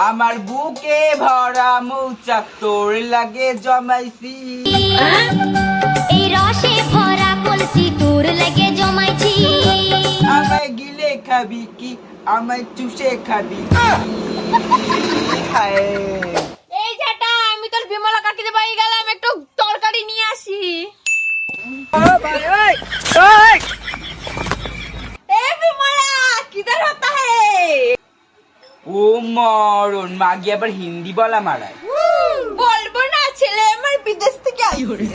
আমার বুকে ভরা মৌচাক তোর লাগে জমাইছি এই রসে ভরা কলসি তোর লাগে জমাইছি আমায় গিলে খাবি কি আমায় চুষে খাবি? হায়। এই যেটা আমি তোর বিমলা কাকিতে বাড়ি গেলাম একটু তরকারি নিয়ে আসি এ বিমলা কিধর হতা হে ও মরণ মাগি আবার হিন্দি বলা মারায় বলব না ছেলে আমার বিদেশ থেকে আইরে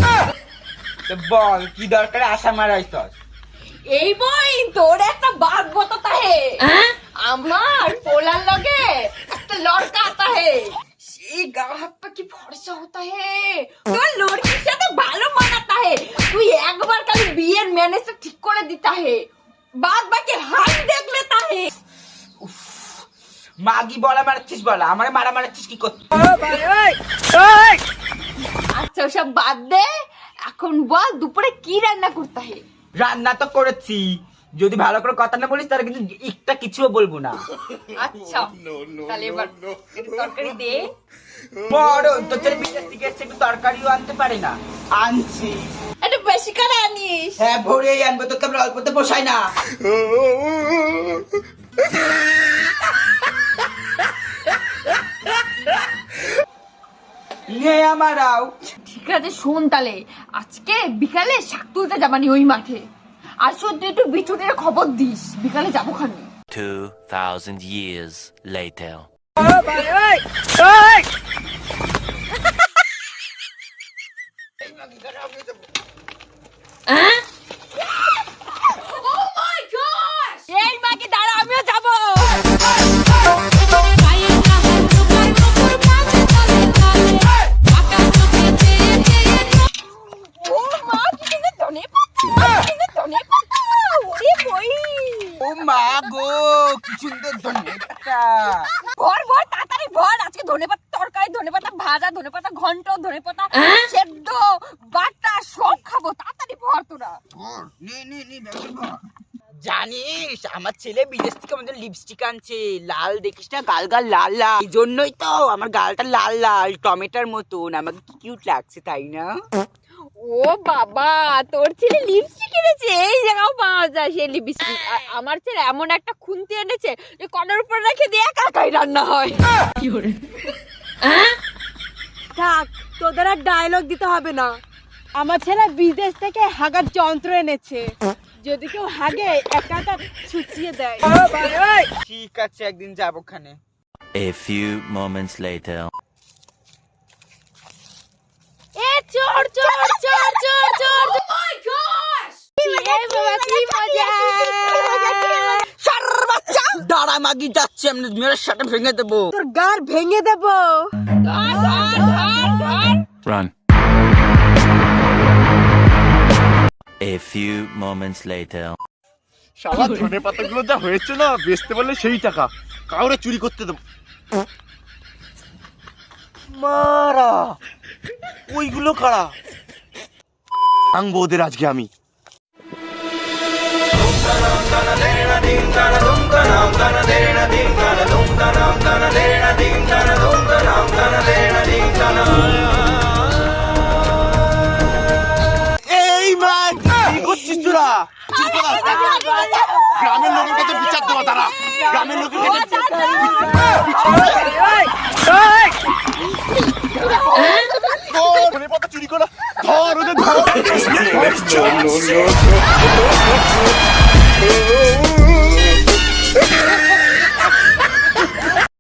তো বল কি দরকার আশা মারাইছস এই বই তোর একটা বাঘ বততা হে আমার পোলার লগে একটা লড়কা আতা হে সেই গা হাত পা কি ফর্সা হতা হে তোর লড়কির সাথে ভালো মানাতা হে তুই একবার খালি বিয়ের ম্যানেজটা ঠিক করে দিতা হে বাদ বাকি হাত দেখ লেতা হে মাগি বলা মারাচ্ছিস বলা? আমার মারা মারাচ্ছিস কি করতে? আচ্ছা ওসব বাদ দে। এখন বল দুপুরে কি রান্না করতে হে রান্না তো করেছি। যদি ভালো করে কথা না বলিস তাহলে কিন্তু একটা কিছুও বলব না। আচ্ছা তাহলে এবার একটু তরকারি দে। বড় তোর ছেলে বিদেশ থেকে এসছে একটু তরকারিও আনতে পারে না। আনছি। একটু বেশি করে আনিস। হ্যাঁ ভোরেই আনব তোকে আমরা অল্পতে পোষায় না। নে আমারাও ঠিক আছে শোন তাহলে। আজকে বিকালে শাক তুলতে যাবানি ওই মাঠে। আর শুধু একটু বিচুটির খবর দিস। বিকালে যাব খানি। 2,000 years later. ভর আজকে ধনে পাতা তরকারি ধনেপাতা ভাজা ধনেপাতা ঘন্ট ধনেপাতা সেদ্ধ বাটা সব খাব। তাড়াতাড়ি ভর তোরা। নে নে নে জানিস আমার ছেলে বিদেশ থেকে আমাদের লিপস্টিক আনছে। লাল দেখিস না গাল গাল লাল লাল। এই জন্যই তো আমার গালটা লাল লাল টমেটোর মতন। আমাকে কিউট লাগছে তাই না? ও বাবা তোর ছেলে লিপস্টিক এনেছে? এই জায়গাও পাওয়া যায় সেই লিপস্টিক আমার ছেলে এমন একটা খুন্তি এনেছে যে কনের উপর রেখে দিয়ে একা একাই রান্না হয়। থাক তোদের আর ডায়লগ দিতে হবে না। আমার ছেলে বিদেশ থেকে হাগার যন্ত্র এনেছে। যদি কেউ হাগে একা একা ছুচিয়ে দেয়। ঠিক আছে একদিন যাব খানে A few moments later. চোর চোর চোর চোর চোর দাঁড়া মাগি যাচ্ছে আমি মেয়ের সাথে ভেঙে দেবো। তোর গার ভেঙে দেবো. A few moments later. শালা ধনে পাতাগুলো যা হয়েছে না বেচতে পারলে সেই টাকা। কাউরে চুরি করতে দেবো। মারা। ওইগুলো কারা আঙ্গো ওদের আজকে আমি এই তোরা গ্রামের লোকের কাছে বিচার দেওয়া তারা গ্রামের লোকের কাছে no, no, no, no.